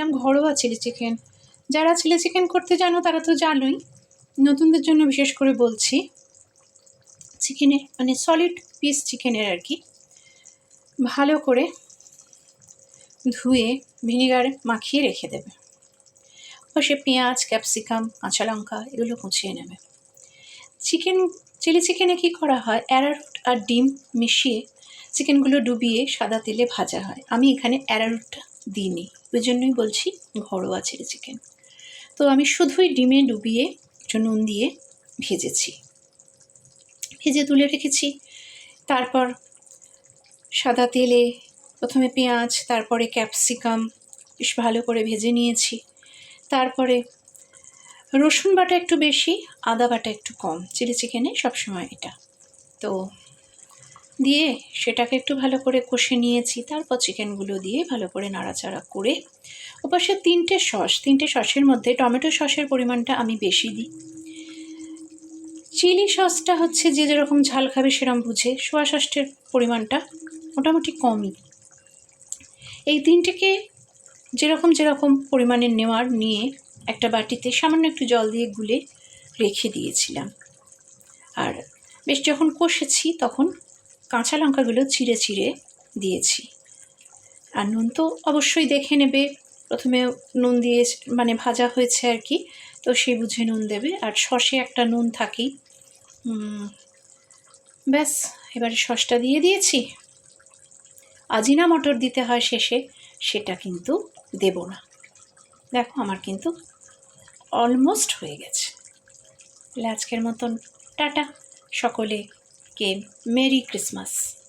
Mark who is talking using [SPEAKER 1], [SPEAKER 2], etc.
[SPEAKER 1] এরকম ঘরোয়া chilli chicken. যারা চিলি চিকেন করতে জানো, তারা তো জানোই। নতুনদের জন্য বিশেষ করে বলছি, চিকেনে মানে সলিড পিস চিকেনের আর কি। ভালো করে ধুয়ে ভিনিগার মাখিয়ে রেখে দেবে। সে পেঁয়াজ, ক্যাপসিকাম, কাঁচা লঙ্কা, এগুলো কুচিয়ে নেবে। চিকেন, চিলি চিকেনে কী করা হয়? অ্যারারুট আর ডিম মিশিয়ে চিকেনগুলো ডুবিয়ে সাদা তেলে ভাজা হয়। আমি এখানে অ্যারারুটটা দিইনি। ওই জন্যই বলছি, ঘরোয়া চিলি চিকেন। তো আমি শুধুই ডিমে ডুবিয়ে, একটু নুন দিয়ে ভেজেছি। ভেজে তুলে রেখেছি। তারপর সাদা তেলে প্রথমে পেঁয়াজ, তারপরে ক্যাপসিকাম, বেশ ভালো করে ভেজে নিয়েছি। তারপরে রসুন বাটা একটু বেশি, আদা বাটা একটু কম, চিলি চিকেনে সবসময় এটা। তো দিয়ে সেটাকে একটু ভালো করে কষে নিয়েছি। তারপর চিকেনগুলো দিয়ে ভালো করে নাড়াচাড়া করে ওপাশে তিনটে সস, তিনটে সসের মধ্যে টমেটো সসের পরিমাণটা আমি বেশি দিই। চিলি সসটা হচ্ছে যে যেরকম ঝাল খাবে সেরকম বুঝে, সোয়া সসটের পরিমাণটা মোটামুটি কমই। এই তিনটেকে যেরকম যেরকম পরিমাণে নেওয়ার নিয়ে একটা বাটিতে সামান্য একটু জল দিয়ে গুলে রেখে দিয়েছিলাম। আর বেশ যখন কষেছি তখন কাঁচা লঙ্কাগুলো চিড়ে চিড়ে দিয়েছি। আর নুন তো অবশ্যই দেখে নেবে। প্রথমে নুন দিয়ে মানে ভাজা হয়েছে আর কি, তো সেই বুঝে নুন দেবে। আর সসে একটা নুন থাকেই। ব্যাস, এবারে সসটা দিয়ে দিয়েছি। আজিনা মটর দিতে হয় শেষে, সেটা কিন্তু দেব না। দেখো, আমার কিন্তু অলমোস্ট হয়ে গেছে। আজকের মতন টাটা। সকলে के मेरी क्रिसमस।